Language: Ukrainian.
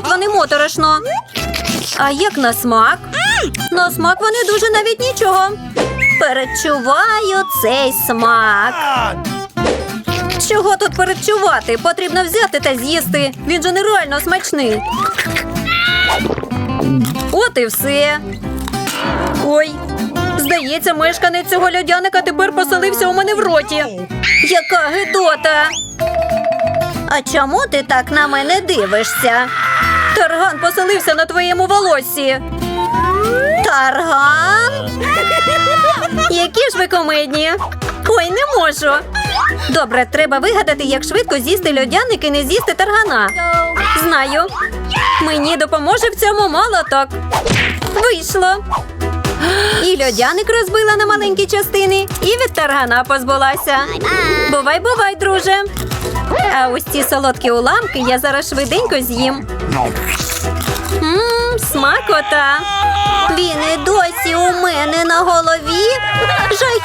Смакують вони моторошно. А як на смак? На смак вони дуже навіть нічого. Перечуваю цей смак. Чого тут перечувати? Потрібно взяти та з'їсти. Він же нереально смачний. От і все. Ой, здається, мешканець цього льодяника тепер поселився у мене в роті. Яка гидота. А чому ти так на мене дивишся? Тарган поселився на твоєму волоссі. Тарган? Які ж ви комедні? Ой, не можу. Добре, треба вигадати, як швидко з'їсти льодяник і не з'їсти таргана. Знаю. Мені допоможе в цьому молоток. Вийшло. І льодяник розбила на маленькі частини, і від таргана позбулася. Бувай, бувай, друже. А ось ці солодкі уламки я зараз швиденько з'їм. Мм, смакота. Він і досі у мене на голові. Жах